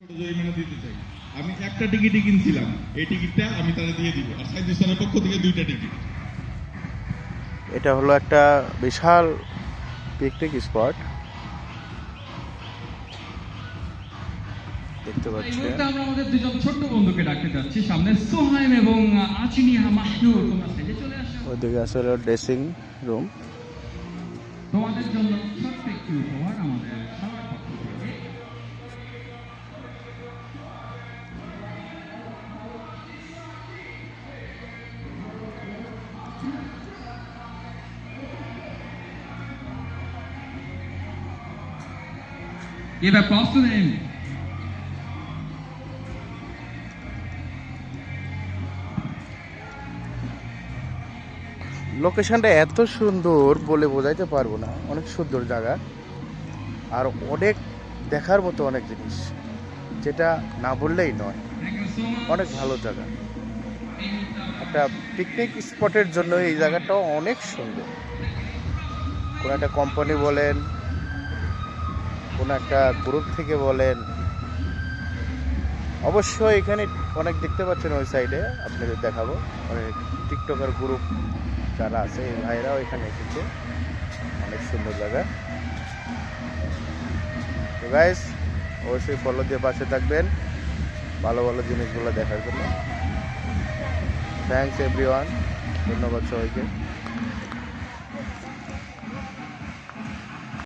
জরিমানা দিতে চাই। আমি একটা টিকিটই কিনছিলাম। এই টিকিটটা আমি তারা দিয়ে দিব। আর সাইদ ইসলামের পক্ষ থেকে দুইটা টিকিট। এটা হলো একটা বিশাল পিকনিক স্পট দেখতে মুহূর্তে আমরা আমাদের দুজন ছোট্ট বন্ধুকে ডাকতে যাচ্ছি। সামনে সোহাইম এবং মাহনুর তোমরা চলে আসো। ওইদিকে আসলে ড্রেসিং রুম তোমাদের জন্য ছোট্ট একটি উপহার আমাদের Give applause to them. লোকেশনটা এত সুন্দর বলে বোঝাইতে পারব না। অনেক সুন্দর জায়গা। আর অনেক দেখার মতো অনেক জিনিস। যেটা না বললেই নয়. অনেক ভালো জায়গা। একটা পিকনিক স্পটের জন্য এই জায়গাটাও অনেক সুন্দর। কোনো একটা কোম্পানি বলেন কোনো একটা গ্রুপ থেকে বলেন। অবশ্যই এখানে অনেক দেখতে পাচ্ছেন ওই সাইডে, আপনাদের দেখাবো। অনেক টিকটকার গ্রুপ যারা আছে, এই ভাইরাও এখানে এসেছে। অনেক সুন্দর জায়গা। তো গাইস অবশ্যই ফলো দিয়ে পাশে থাকবেন, ভালো ভালো জিনিসগুলো দেখার জন্য। থ্যাংকস এভরিওয়ান ধন্যবাদ সবাইকে।